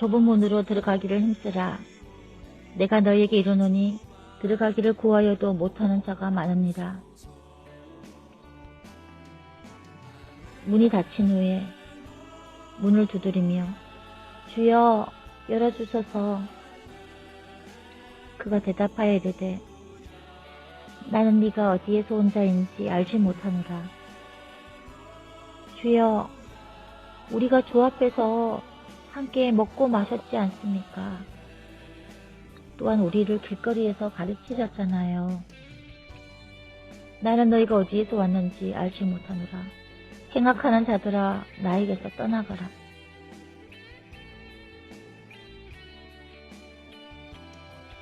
좁은 문으로 들어가기를 힘쓰라. 내가 너희에게 이르노니 들어가기를 구하여도 못하는 자가 많으니라. 문이 닫힌 후에 문을 두드리며 주여 열어주소서 그가 대답하여 이르되 나는 네가 어디에서 온 자인지 알지 못하노라. 주여 우리가 주 앞에서 함께 먹고 마셨지 않습니까? 또한 우리를 길거리에서 가르치셨잖아요. 나는 너희가 어디에서 왔는지 알지 못하노라. 행악하는 자들아 나에게서 떠나가라.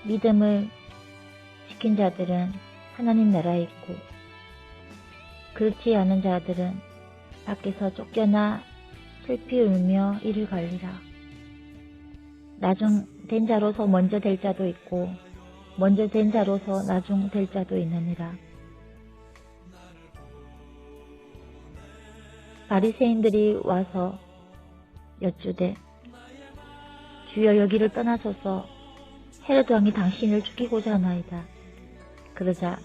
믿음을 지킨 자들은 하나님 나라에 있고 그렇지 않은 자들은 밖에서 쫓겨나 슬피 울며 이를 갈리라. 나중 된 자로서 먼저 될 자도 있고 먼저 된 자로서 나중 될 자도 있느니라. 바리새인들이 와서 여쭈되 주여 여기를 떠나소서 헤로드 왕이 당신을 죽이고자 하나이다. 그러자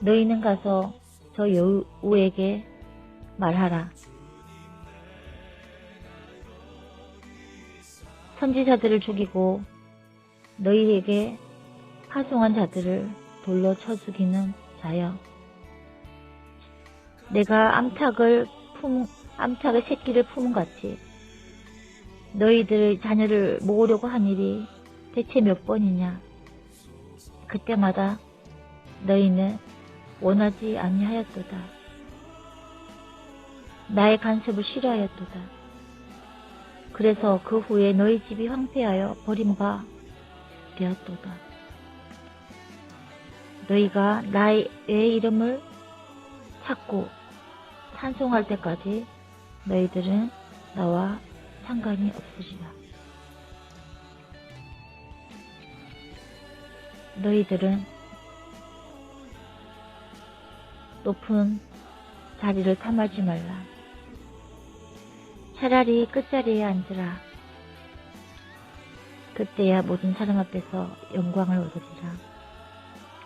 너희는 가서 저 여우에게 말하라. 선지자들을 죽이고 너희에게 파송한 자들을 돌로 쳐 죽이는 자여. 내가 암탉을 품, 암탉의 새끼를 품은 같이 너희들 자녀를 모으려고 한 일이 대체 몇 번이냐. 그때마다 너희는 원하지 아니하였도다. 나의 간섭을 싫어하였도다. 그래서 그 후에 너희 집이 황폐하여 버림바 되었도다. 너희가 나의 이름을 찾고 찬송할 때까지 너희들은 나와 상관이 없으리라. 너희들은 높은 자리를 탐하지 말라. 차라리 끝자리에 앉으라. 그때야 모든 사람 앞에서 영광을 얻으리라.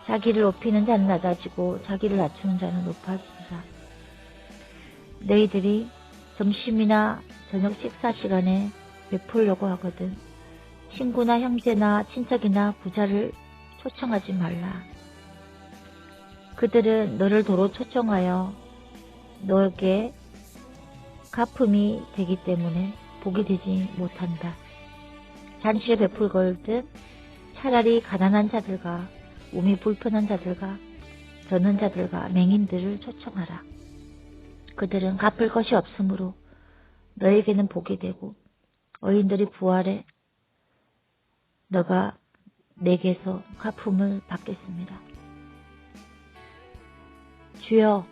자기를 높이는 자는 낮아지고 자기를 낮추는 자는 높아지리라. 너희들이 점심이나 저녁 식사 시간에 베풀려고 하거든 친구나 형제나 친척이나 부자를 초청하지 말라. 그들은 너를 도로 초청하여 너에게 가품이 되기 때문에 복이 되지 못한다. 잔치를 베풀 걸듯 차라리 가난한 자들과 몸이 불편한 자들과 저는 자들과 맹인들을 초청하라. 그들은 갚을 것이 없으므로 너에게는 복이 되고 어인들이 부활해 너가 내게서 가품을 받겠습니다. 주여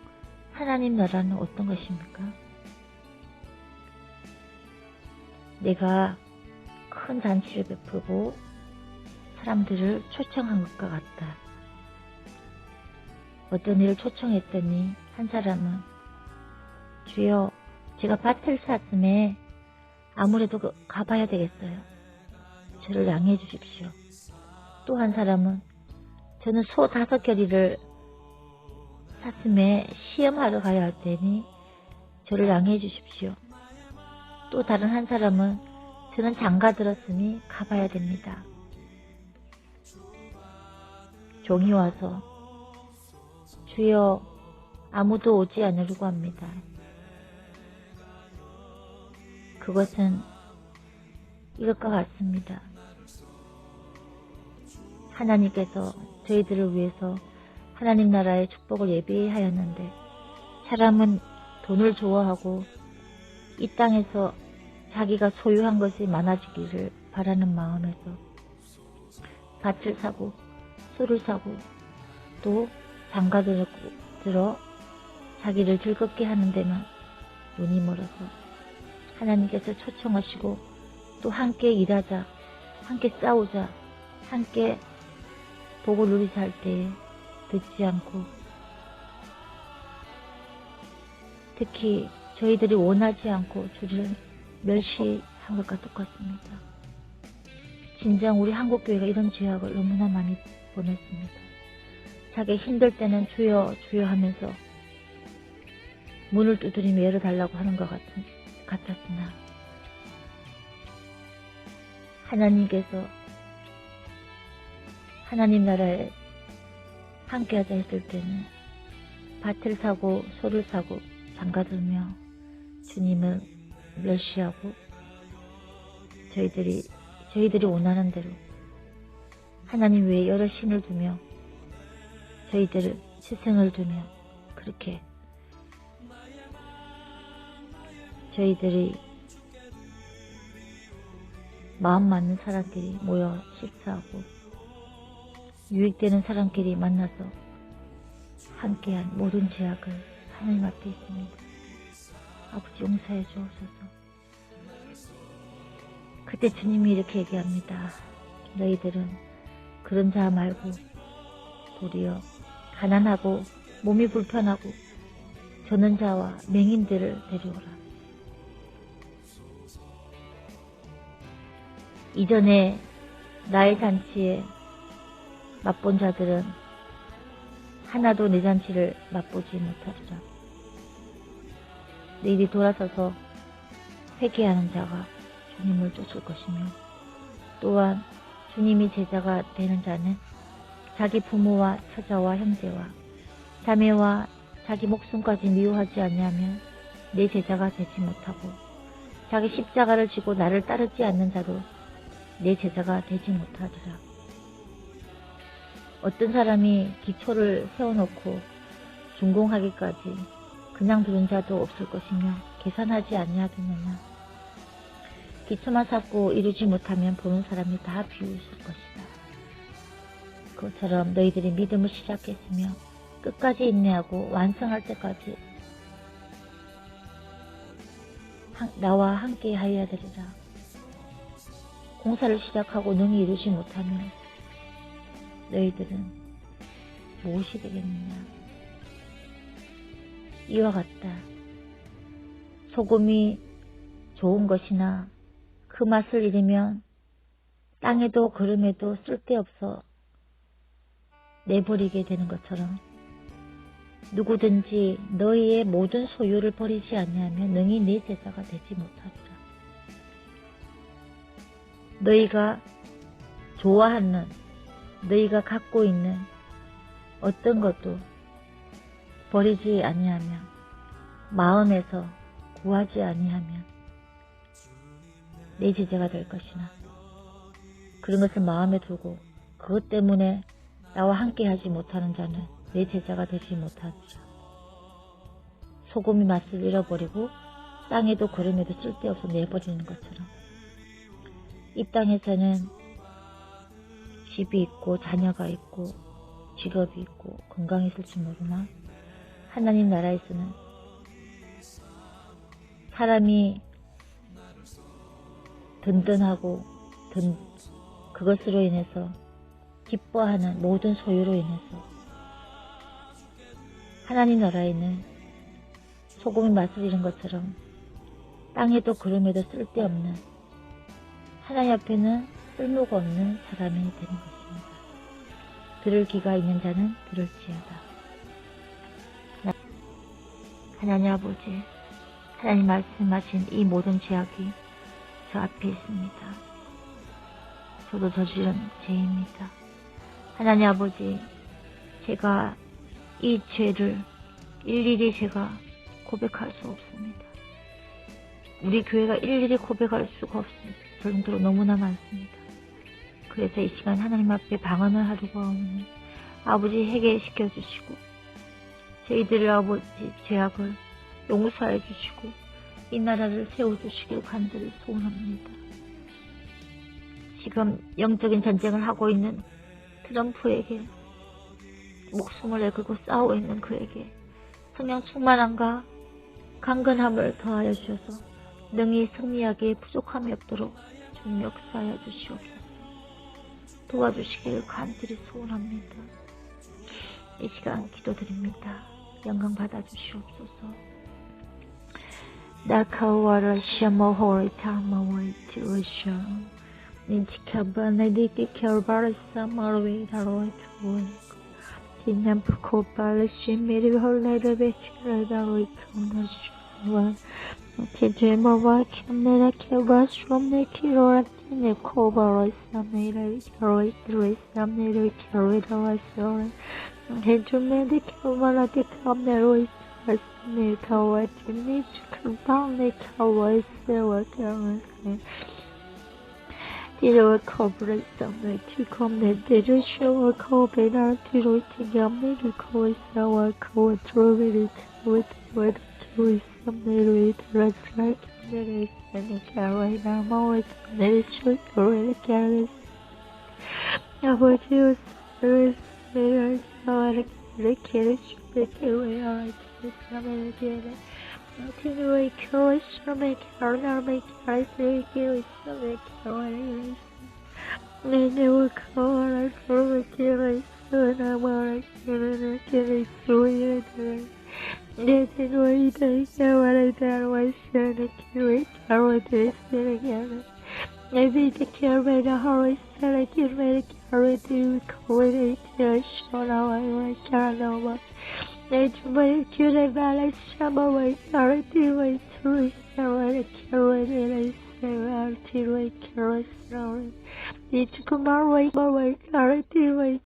하나님 나라는 어떤 것입니까? 내가 큰 잔치를 베풀고 사람들을 초청한 것과 같다. 어떤 일을 초청했더니 한 사람은 주여 제가 밭을 샀음에 아무래도 그 가봐야 되겠어요. 저를 양해해 주십시오. 또 한 사람은 저는 소 다섯 결의를 샀음에 시험하러 가야 할 테니 저를 양해해 주십시오. 또 다른 한 사람은 저는 장가 들었으니 가봐야 됩니다. 종이 와서 주여 아무도 오지 않으려고 합니다. 그것은 이것과 같습니다. 하나님께서 저희들을 위해서 하나님 나라의 축복을 예비하였는데 사람은 돈을 좋아하고 이 땅에서 자기가 소유한 것이 많아지기를 바라는 마음에서 밭을 사고 소를 사고 또 장가들을 들어 자기를 즐겁게 하는 데만 눈이 멀어서 하나님께서 초청하시고 또 함께 일하자 함께 싸우자 함께 복을 누리자 할 때에 듣지 않고 특히 저희들이 원하지 않고 주를 멸시하는 한국과 똑같습니다. 진정 우리 한국교회가 이런 죄악을 너무나 많이 보냈습니다. 자기 힘들 때는 주여 주여 하면서 문을 두드리며 열어달라고 하는 것 같은, 같았으나 하나님께서 하나님 나라에 함께하자 했을 때는 밭을 사고 소를 사고 장가들며 주님을 멸시하고 저희들이 저희들이 원하는 대로 하나님 외에 여러 신을 두며 저희들을 희생을 두며 그렇게 저희들이 마음 맞는 사람끼리 모여 식사하고 유익되는 사람끼리 만나서 함께한 모든 죄악을 하나님 앞에 있습니다. 아버지 용서해 주옵소서. 그때 주님이 이렇게 얘기합니다. 너희들은 그런 자 말고 도리어 가난하고 몸이 불편하고 저는 자와 맹인들을 데려오라. 이전에 나의 잔치에 맛본 자들은 하나도 내 잔치를 맛보지 못하리라. 너희들이 돌아서서 회개하는 자가 주님을 쫓을 것이며 또한 주님이 제자가 되는 자는 자기 부모와 처자와 형제와 자매와 자기 목숨까지 미워하지 아니하면 내 제자가 되지 못하고 자기 십자가를 지고 나를 따르지 않는 자도 내 제자가 되지 못하리라. 어떤 사람이 기초를 세워놓고 준공하기까지 그냥 두는 자도 없을 것이며 계산하지 아니하겠느냐. 기초만 쌓고 이루지 못하면 보는 사람이 다 비웃을 것이다. 그것처럼 너희들이 믿음을 시작했으며 끝까지 인내하고 완성할 때까지 한- 나와 함께 하여야 되리라. 공사를 시작하고 능히 이루지 못하면 너희들은 무엇이 되겠느냐. 이와 같다. 소금이 좋은 것이나 그 맛을 잃으면 땅에도 걸음에도 쓸데없어 내버리게 되는 것처럼 누구든지 너희의 모든 소유를 버리지 아니하면 능히 내 제자가 되지 못하리라. 너희가 좋아하는 너희가 갖고 있는 어떤 것도 버리지 아니하면 마음에서 구하지 아니하면 내 제자가 될 것이나 그런 것을 마음에 두고 그것 때문에 나와 함께 하지 못하는 자는 내 제자가 되지 못하리라. 소금이 맛을 잃어버리고 땅에도 걸음에도 쓸데없어 내버리는 것처럼 이 땅에서는 집이 있고 자녀가 있고 직업이 있고 건강이 있을지 모르나 하나님 나라에서는 사람이 든든하고 든 그것으로 인해서 기뻐하는 모든 소유로 인해서 하나님 나라에는 소금이 맛을 잃은 것처럼 땅에도 구름에도 쓸데없는 하나님 앞에는 쓸모가 없는 사람이 되는 것입니다. 들을 귀가 있는 자는 들을지어다. 하나님 아버지, 하나님 말씀하신 이 모든 죄악이 저 앞에 있습니다. 저도 저지른 죄입니다. 하나님 아버지, 제가 이 죄를 일일이 제가 고백할 수 없습니다. 우리 교회가 일일이 고백할 수가 없습니다. 그 정도로 너무나 많습니다. 그래서 이 시간 하나님 앞에 방언을 하려고 하오니 아버지 회개시켜 주시고 저희들의 아버지 죄악을 용서해 주시고 이 나라를 세워주시길 간절히 소원합니다. 지금 영적인 전쟁을 하고 있는 트럼프에게 목숨을 내걸고 싸우고 있는 그에게 성령 충만함과 강건함을 더하여 주셔서 능히 승리하기에 부족함이 없도록 주님 역사하여 주시옵소서. 도와주시길 간절히 소원합니다. 이 시간 기도드립니다. 영광 받아 주시옵소서. 나카와라 샤모호리 타마와이 티로샤 니치카바나 디키켜바라 사마로이 다로이 투이 티냠푸코 발레시 미리 홀레르 베치라다로이 투나슈와 티제마와 캬네라 캬바 슈엄네 키로라 티네 코바로이 사메이라 키로이 키로이 사메이라 키로이 다와쇼라 해주메디 캬바라 티캄네로이 사스네 카와티니 츠크방네 카와이세와 캬메세 뒤로 커브를 썸네 티컴네 데르 쇼와 커베나 뒤로 Requiere requiere requiere requiere Continue killing stomach, harder make eyes, they kill stomach, calories. And they will call our former killing soon, I want to kill and killing soon. This is what he does, I want to die, I want to kill it, I want to kill it again. Maybe the care by the horse that I can very carry to create the show now I can't know what. It's very cute and balance some way my charity my truth and when I carry it I say I'll tell my carry story. It's come our way, my charity my